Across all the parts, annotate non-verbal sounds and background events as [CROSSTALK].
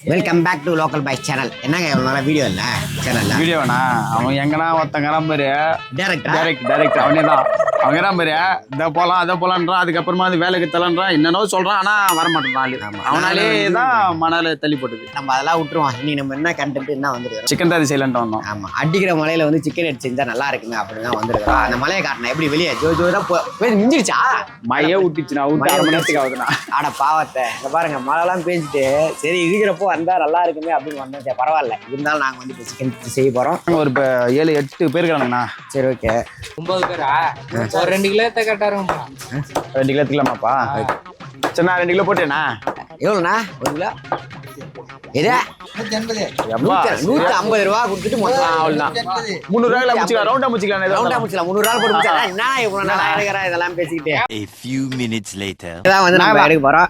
Welcome back to local boys channel என்னங்க இவ்வளோ நாளாக வீடியோ இல்லை? சேனலில் வீடியோண்ணா அவன் எங்கன்னா ஒருத்தங்கிறான் பாரு. டேரக்டா டைரக்ட் டைரக்ட் அவனே தான் அவங்கிறான் பாரு. இதை போலாம் அதை போலான்றான் அதுக்கப்புறமா அது வேலைக்கு தலன்றான் என்னென்னோ சொல்றான். ஆனா வரமாட்டான் ஆளு. ஆமா. அவனாலே தான் மணல தள்ளி போட்டுது நம்ம அதெல்லாம் விட்டுருவோம். இன்னைக்கு நம்ம என்ன கண்டென்ட் என்ன வந்துருக்கிறோம்? சிக்கன் தான் செய்யலான்ட்டு வந்தோம். ஆமாம் அடிக்கிற மலையில வந்து சிக்கன் எடுத்து செஞ்சா நல்லா இருக்குங்க அப்படின்னு தான் வந்துருக்கிறோம். அந்த மலையை காட்டினேன் எப்படி வெளியே? ஜோ ஜோ தான் போய் மிஞ்சிருச்சா? விட்டுச்சுண்ணா விட்டு மழையே அரை மணி நேரத்துக்கு ஆகுதுண்ணா. ஆட பாவத்தை. இங்க பாருங்க மழைலாம் பேஞ்சிட்டு சரி இருக்கிறப்போ வந்தா நல்லா இருக்குமே அப்படின்னு வந்தோம் சரி பரவாயில்ல. இருந்தாலும் நாங்கள் வந்து இப்போ சிக்கன் செய்ய போறோம். ஒரு இப்போ ஏழு எட்டு பேர் இருக்கிறாங்கண்ணா சரி ஓகே. ஒன்பது பேரா? ஒரு ரெண்டு கிலோ எடுத்தா கரெக்டா இருக்கும்ப்பா. ரெண்டு கிலோ எடுத்துக்கலாமாப்பா? சரிண்ணா ரெண்டு கிலோ போட்டேண்ணா. எவ்வளோண்ணா? ஒரு கிலோ? எப்பா நூற்றி ஐம்பது ரூபா கொடுத்துட்டு மொத்தம் அவ்வளோதான். முந்நூறுரூவா முடிச்சிக்கலாம் ரவுண்டா முடிச்சிக்கலாம் ரவுண்டா ஏதோ முடிச்சலாம் முந்நூறு ரூபா போட்டு முடிச்சா என்ன? இவ்வளோ நல்லா இருக்கிறா இதெல்லாம் பேசிக்கிட்டு. A few minutes later. இதான் வந்து நான் எடுக்க போறோம்.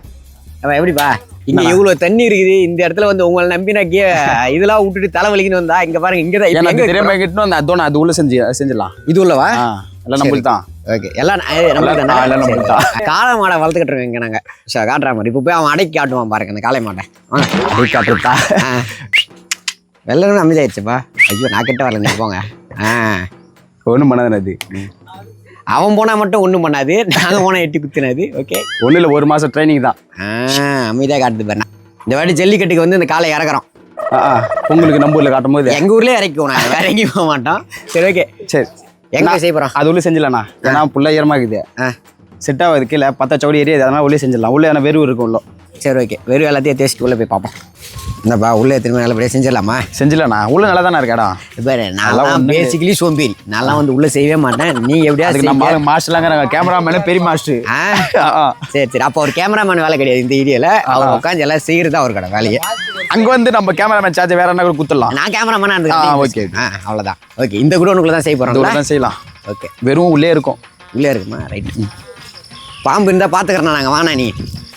எப்படிப்பா? இங்க இவ்வளவு தண்ணி இருக்குது. இந்த இடத்துல வந்து உங்களை கே- இதெல்லாம் விட்டுட்டு தலைவலிக்குன்னு வந்தா இங்க பாருங்க இங்கதான் இப்ப எனக்கு தெரியாம கிட்ட அந்த அதோன அது உள்ள செஞ்சு செஞ்சிடலாம். இது உள்ளவா? எல்லாம் நம்மளுக்கு தான். ஓகே எல்லாம் நம்மளுக்கு தானே? காளை மாடை வளர்த்துக்கிட்டு இருக்கோம் இங்க நாங்க. சரி, காட்டுறா மாதிரி. இப்போ போய் அவன் அடைக்கி காட்டுவான் பாருங்க அந்த காளை மாட்டை அடைக்கி காட்டுறா வெள்ளரும் அமைதியாயிடுச்சுப்பா ஐயோ நான் கிட்ட வரல போங்க. ஒன்றும் பண்ணாது அது அவன் போனா மட்டும் ஒண்ணும் பண்ணாது. நாங்க போனா எட்டி குத்துனது. ஓகே ஒன்றும் இல்லை ஒரு மாசம் ட்ரைனிங் தான். ஆ அமைதியா காட்டுது பாருங்க இந்த வாட்டி ஜல்லிக்கட்டுக்கு வந்து இந்த காளை இறக்குறோம். உங்களுக்கு நம்ம ஊர்ல காட்டும் போது எங்க ஊர்லயே இறக்கிவோம் நாங்க. வேற எங்கேயும் போக மாட்டோம். சரி ஓகே சரி. எங்க செய்ய போறோம்? அது உள்ள செஞ்சிடலாண்ணா. ஏன்னா புள்ள ஈரமாக்குது ஆ. செட் ஆகுது கீழே. பத்தா சவுடி ஏரியா அதனால உள்ளே செஞ்சிடலாம். உள்ள ஏன்னா வெறும் இருக்கும் உள்ள. சரி ஓகே வெறும் எல்லாத்தையும் தேய்ச்சிட்டு உள்ள போய் பார்ப்போம். என்னப்பா உள்ள திரும்ப நல்லபடியா செஞ்சிடலாமா? செஞ்சிடலாண்ணா உள்ள நல்லா தானே இருக்கா இடம் பாரு நான் ஒண்ணும் பேசிக்கலி சோம்பேறி நான்லாம் வந்து உள்ள செய்யவே மாட்டேன். நீ எப்படியா அதுக்கு நம்ம மாஸ்டர்லாங்க கேமராமேனு பெரிய மாஸ்டர். சரி சரி. அப்போ ஒரு கேமராமேன் வேலை கிடையாது இந்த ஏரியால அவர் உட்காந்து எல்லாம் செய்யறது அவர் கடை வேலையே. அங்க வந்து நம்ம கேமராமேன் சார்ஜ் வேற என்ன கூட குத்துடலாம் நான் கேமராமேனா ஆ, இருந்துக்கிறேன் okay. ஆ அவ்வளவுதான். ஓகே இந்த கூட உனக்குள்ள தான் செய்ய உள்ள தான் செய்யலாம். ஓகே வெறும் உள்ளே இருக்கும். உள்ளே இருக்குமா? ரைட் பாம்பு இருந்தா பாத்துக்கிறேன் நாங்க வானா நீ.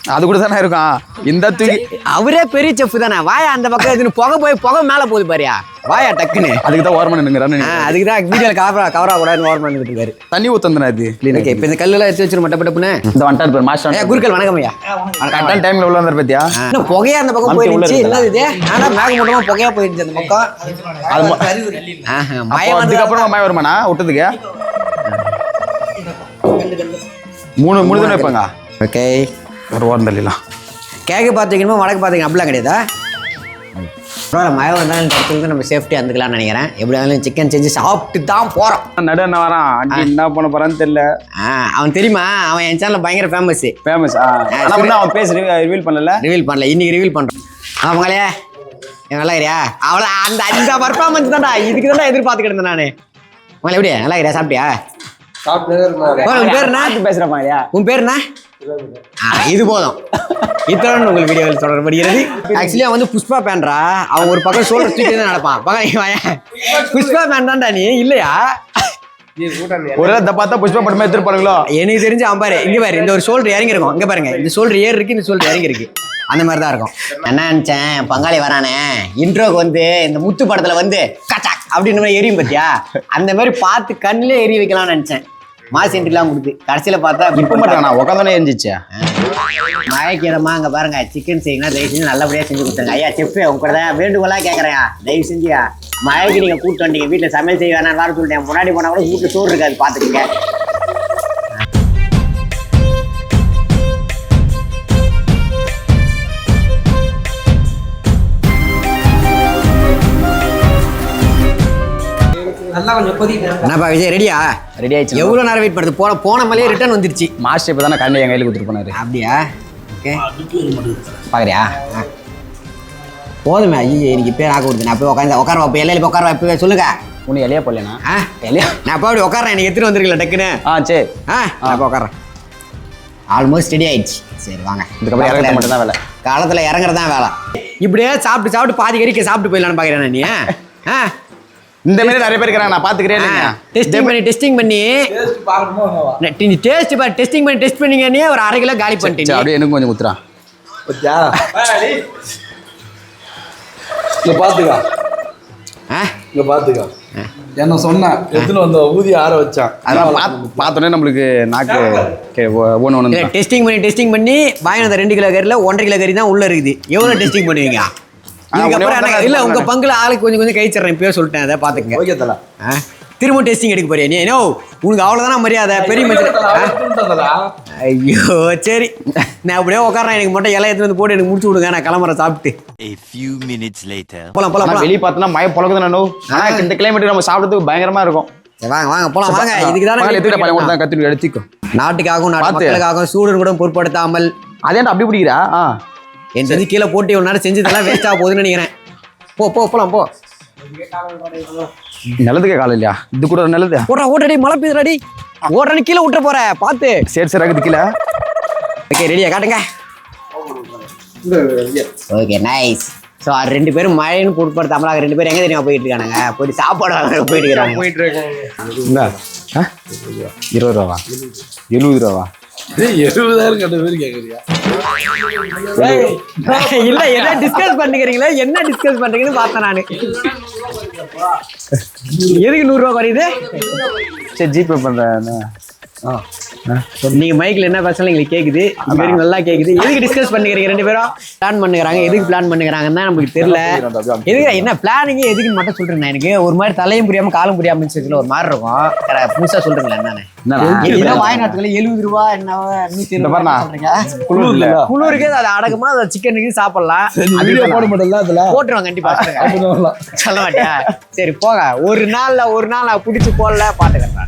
அது கூட தானே இருக்கும் இந்த தூக்கி அவரே பெரிய செஃப் தானே. வாயா அந்த பக்கம் எதுன்னு புகை போய் புகை மேல போகுது பாரியா. வாயா டக்குன்னு. அதுக்கு தான் ஓரமாக நின்னுங்கிறான்னு ஆ, அதுக்கு தான் வீடியோல கவரா கவரா கூடாதுன்னு ஓரம் பண்ணிட்டு இருக்காரு. தண்ணி ஊத்தந்தனா அது ஓகே இப்போ இந்த கல்லெல்லாம் எடுத்து வச்சிரு மட்ட டப்புன்னு இந்த வந்துட்டார் பேர் மாஸ்டர் ஐயா குருக்கள் வணக்கம் ஐயா. கரெக்டான டைம்ல உள்ள வந்தார் பாத்தியா? ஆ, என்ன புகையா அந்த பக்கம் போயிருந்துச்சு? என்னது இது? ஆனா மேக மூட்டமா புகையா போயிருந்துச்சு அந்த பக்கம். அது மயம் அதுக்கப்புறமா மழை வருமாண்ணா விட்டதுக்கு? மூணு மூணு தானே வைப்பாங்க. ஓகே. ஒரு ஓரம் தள்ளிலாம் கிழக்கு பார்த்துக்கணுமா வடக்கு பார்த்துக்கணும் அப்படிலாம் கிடையாதா? பரவாயில்ல மழை வந்தாலும் இருந்து நம்ம சேஃப்டி வந்துக்கலாம்னு நினைக்கிறேன். எப்படி இருந்தாலும் சிக்கன் செஞ்சு சாப்பிட்டு தான் போகிறோம் நடு என்ன வரான்? அண்டி என்ன பண்ண போறான்னு தெரியல. அவன் தெரியுமா? அவன் என் சேனலில் பயங்கர ஃபேமஸ் ஃபேமஸ் அவன் பேச ரிவீல் பண்ணல. ரிவீல் பண்ணல. இன்னைக்கு ரிவீல் பண்றோம். அவங்களே நல்லா இருக்கிறியா அவள அந்த அந்த பர்ஃபார்மன்ஸ் தான்டா. இதுக்கு தான்டா எதிர்பார்த்துக்கிட்டு இருந்தேன் நானு. உங்களை எப்படி? நல்லா இருக்கிறியா சாப்பிட்டியா? ஓ, உன் பேர் என்ன? இல்லையா உன் பேர் என்ன? இது போதும். இத்தனை உங்கள் வீடியோவில் தொடர்படுகிறது ஆக்சுவலி அவன் வந்து புஷ்பா பேன்றா அவன் ஒரு பக்கம் சோல்டர் தூக்கி தான் நடப்பான். பக்கம். புஷ்பா பேன் தான்டா நீ. இல்லையா? ஒரு இந்த பார்த்தா புஷ்பா படமே எடுத்துருப்பாருங்களோ எனக்கு தெரிஞ்சு அவன் பாரு. இங்க பாரு இந்த ஒரு ஷோல்டர் இறங்கி இருக்கும். இங்க பாருங்க. இந்த ஷோல்டர் ஏறி இருக்கு இந்த ஷோல்டர் இறங்கி இருக்கு. அந்த மாதிரி தான் இருக்கும். என்ன நினைச்சேன்? பங்காளி வரானே. இன்ட்ரோக்கு வந்து இந்த முத்து படத்துல வந்து கச்சாக் அப்படின்னு மாதிரி எரியும் பத்தியா? அந்த மாதிரி பார்த்து கண்ணிலே எரி வைக்கலாம்னு நினைச்சேன். மாஸ் என்ட்ரிலாம் கொடுத்து கடைசியில பார்த்தா இப்ப மாட்டாங்க நான் உட்காந்தானே எரிஞ்சிச்சு மழைக்கிழமா அங்க பாருங்க சிக்கன் செய்யுங்கன்னா தயவு செஞ்சு நல்லபடியா செஞ்சு கொடுத்துருங்க. ஐயா செஃப் உங்க கூட தான் வேண்டுகோளா கேட்கறேன் தயவு செஞ்சு மழைக்கு நீங்க கூட்டு வந்தீங்க வீட்டுல சமையல் செய்ய வேணாம் வர சொல்லிட்டேன். முன்னாடி போனா கூட வீட்டுல சோறு இருக்காது பாத்துக்கங்க. என்னப்பா விஜய் ரெடியா ரெடி ஆயிடுச்சு. எவ்வளவு நேரம் வெயிட் பண்ணுறது போன போன மலையே ரிட்டர்ன் வந்துருச்சு. மாஸ்டர் இப்போ தானே கண்ணு என் கையில் கொடுத்துட்டு போனாரு. அப்படியா? ஓகே பார்க்குறியா போதுமே. ஐயோ எனக்கு பேர் ஆக்க கொடுத்து நான் போய் உட்காந்து உட்கார இப்போ எல்லையில் போய் உட்கார இப்போ சொல்லுங்க. உனக்கு எலையா போடலண்ணா ஆ? எலையா நான் இப்போ அப்படி உட்காரேன் எனக்கு எடுத்துட்டு வந்துருக்கல டக்குன்னு? ஆ சரி. ஆ நான் இப்போ உட்காரேன் ஆல்மோஸ்ட் ரெடி ஆயிடுச்சு. சரி வாங்க. இதுக்கப்புறம் இறங்க மட்டும் தான் வேலை. காலத்தில் இறங்குறது தான் வேலை. இப்படியே சாப்பிட்டு சாப்பிட்டு பாதி கறிக்க சாப்பிட்டு போயிடலான்னு பார்க்குறேன் நீ? ஆ? இந்த மாதிரி நிறைய பேர் இருக்கிறாங்க நான் பாத்துக்கிறேன் டெஸ்டிங் பண்ணி டெஸ்டிங் பண்ணி. நீ டேஸ்ட் பா டெஸ்டிங் பண்ணி டெஸ்ட் பண்ணீங்கன்னே ஒரு அரை கிலோ காலி பண்ணிட்டீங்க அப்படியே எனக்கு கொஞ்சம் குத்துறான் இங்க பாத்துக்கா. ஆ? இங்க பாத்துக்கா. என்ன சொன்னேன் எடுத்துன்னு வந்த ஊதி ஆற வச்சான்? அதான் பார்த்தோன்னே நம்மளுக்கு நாக்கு ஒன்று ஒன்று டெஸ்டிங் பண்ணி டெஸ்டிங் பண்ணி வாங்கின அந்த ரெண்டு கிலோ கறியில் ஒன்றரை கிலோ கறி தான் உள்ள இருக்குது. எவ்வளோ டெஸ்டிங் பண்ணுவீங்க? இல்ல உங்க. பங்குல ஆளுக்கு கொஞ்சம் கொஞ்சம் கழிச்சிடுறேன் இப்பயே சொல்லிட்டேன் அதை பாத்துக்கங்க ஓகே தல? திரும்ப டெஸ்டிங் எடுக்க போறியா நீ? நோ உனக்கு அவ்வளவுதானா மரியாதை? பெரிய மனுஷன்? ஐயோ சரி. நான் அப்படியே உட்காரேன் எனக்கு மட்டும் இலைய எடுத்து வந்து போட்டு எனக்கு முடிச்சு விடுங்க நான் கிளம்புறேன் சாப்பிட்டு. A few minutes later. போலாம் போலாம் போலாம். வெளிய பார்த்தனா மய பொழக்குது நானு ஆனா இந்த கிளைமேட் நம்ம சாப்பிடுறதுக்கு பயங்கரமா இருக்கும். வாங்க வாங்க போலாம் வாங்க. இதுக்கு கூட தானே தான் கத்திரி எடுத்துக்கோ. நாட்டுக்காகவும் நாட்டு. மக்களுக்காகவும் சூழல் கூட பொருட்படுத்தாமல். அதேன்டா அப்படி பிடிக்கிறா? ஆ. என் செஞ்சு கீழே போட்டு இவ்வளவு நேரம் செஞ்சதெல்லாம் வேஸ்டா போகுதுன்னு நினைக்கிறேன். போ போ போலாம் போ. நிலத்துக்கே காலம் இல்லையா? இது கூட ஒரு நிலது ஓடுறா ஓட்டடி மழை பெய்யுதுடாடி ஓடுறனு கீழே விட்டுற போற பாத்து. சரி சரி இருக்குது கீழே. ஓகே ரெடியா காட்டுங்க. ஓகே நைஸ் ஸோ ரெண்டு பேரும் மழைன்னு பொருட்படுத்தாமல் ரெண்டு பேரும் எங்க தெரியுமா போயிட்டு இருக்கானுங்க? போயிட்டு சாப்பாடு வாங்க போயிட்டு இருக்காங்க? போயிட்டு ஆ? இருபது ரூபாவா? எழுபது ரூபாவா? எழுபதாயிரம் கட்ட பேர் கேக்குறியா? இல்ல என்ன டிஸ்கஸ் பண்ணுகிறீங்களா என்ன டிஸ்கஸ் பண்றீங்கன்னு பார்த்தேன் நானு. எதுக்கு நூறு ரூபா குறையுது? சரி ஜிபே பண்றேன். நீங்க மைக்ல என்ன பேசலாம் எங்களுக்கு கேக்குது. இது வரைக்கும் நல்லா கேக்குது. எதுக்கு டிஸ்கஸ் பண்ணுகிறீங்க ரெண்டு பேரும்? பிளான் பண்ணுகிறாங்க. எதுக்கு பிளான் பண்ணுகிறாங்கன்னு தான் நமக்கு தெரியல. எதுக்கு என்ன பிளானிங் எதுக்குன்னு மட்டும் சொல்றேன் எனக்கு. ஒரு மாதிரி தலையும் புரியாம காலும் புரியாம இருந்துச்சுல ஒரு மாதிரி இருக்கும். புதுசா சொல்றீங்களா என்னன்னு. எழுபது ரூபா என்ன குளிருக்கு அது அடக்கமா அதை சிக்கனுக்கு சாப்பிடலாம். போட்டுருவாங்க கண்டிப்பா. [LAUGHS] சொல்ல மாட்டியா? சரி போக ஒரு நாள்ல ஒரு நாள் நான் பிடிச்சி போடல பாத்துக்கிறேன்.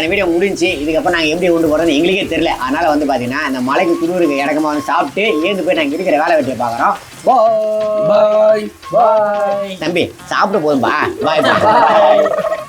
இன்னைக்கான வீடியோ முடிஞ்சு இதுக்கப்புறம் நாங்கள் எப்படி கொண்டு போறோம்னு எங்களுக்கே தெரியல. அதனால வந்து பார்த்தீங்கன்னா இந்த மலைக்கு குளிருக்கு இடக்கமா வந்து சாப்பிட்டு ஏந்து போய் நாங்கள் இருக்கிற வேலை வெட்டியை பார்க்குறோம். பாய் பாய் தம்பி சாப்பிட்டு போதும்பா. பாய் பாய்